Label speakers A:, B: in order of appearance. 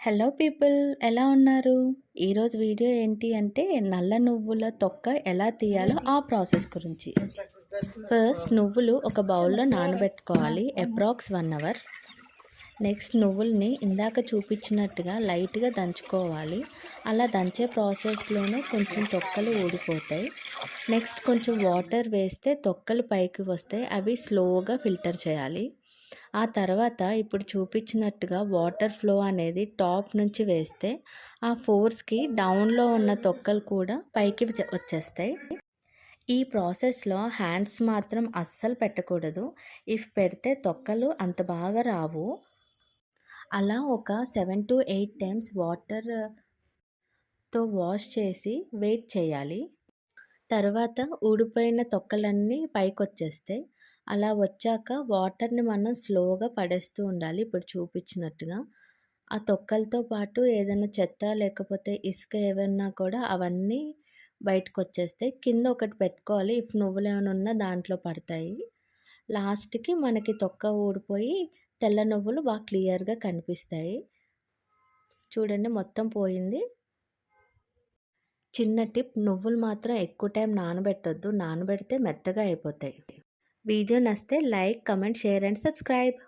A: Hello people ఎలా ఉన్నారు? ఈరోజు వీడియో ఏంటి అంటే నల్ల నువ్వుల తొక్క ఎలా తీయాలో ఆ ప్రాసెస్ గురించి. ఫస్ట్ నువ్వులు ఒక బౌల్లో నానబెట్టుకోవాలి అప్రాక్స్ వన్ అవర్ నెక్స్ట్ నువ్వుల్ని ఇందాక చూపించినట్టుగా లైట్గా దంచుకోవాలి. అలా దంచే ప్రాసెస్లోనే కొంచెం తొక్కలు ఊడిపోతాయి. నెక్స్ట్ కొంచెం వాటర్ వేస్తే తొక్కలు పైకి వస్తాయి అవి స్లోగా ఫిల్టర్ చేయాలి. ఆ తర్వాత ఇప్పుడు చూపించినట్టుగా వాటర్ ఫ్లో అనేది టాప్ నుంచి వేస్తే ఆ ఫోర్స్కి డౌన్లో ఉన్న తొక్కలు కూడా పైకి వచ్చేస్తాయి. ఈ ప్రాసెస్లో హ్యాండ్స్ మాత్రం అస్సలు పెట్టకూడదు. ఇఫ్ పెడితే తొక్కలు అంత బాగా రావు. అలా ఒక సెవెన్ టు ఎయిట్ టైమ్స్ వాటర్తో వాష్ చేసి వెయిట్ చేయాలి. తర్వాత ఊడిపోయిన తొక్కలన్నీ పైకి వచ్చేస్తాయి అలా వచ్చాక వాటర్ని మనం స్లోగా పడేస్తూ ఉండాలి. ఇప్పుడు చూపించినట్టుగా. ఆ తొక్కలతో పాటు ఏదైనా చెత్త లేకపోతే ఇసుక ఏమన్నా కూడా అవన్నీ బయటకు వచ్చేస్తాయి కింద ఒకటి పెట్టుకోవాలి. ఇఫ్ నువ్వులు ఏమైనా ఉన్నా దాంట్లో పడతాయి. లాస్ట్కి మనకి తొక్క ఊడిపోయి తెల్ల నువ్వులు బాగా క్లియర్గా కనిపిస్తాయి. చూడండి మొత్తం పోయింది. చిన్న టిప్ నువ్వులు మాత్రం ఎక్కువ టైం నానబెట్టొద్దు. నానబెడితే మెత్తగా అయిపోతాయి. Video नस्ते like comment share and subscribe.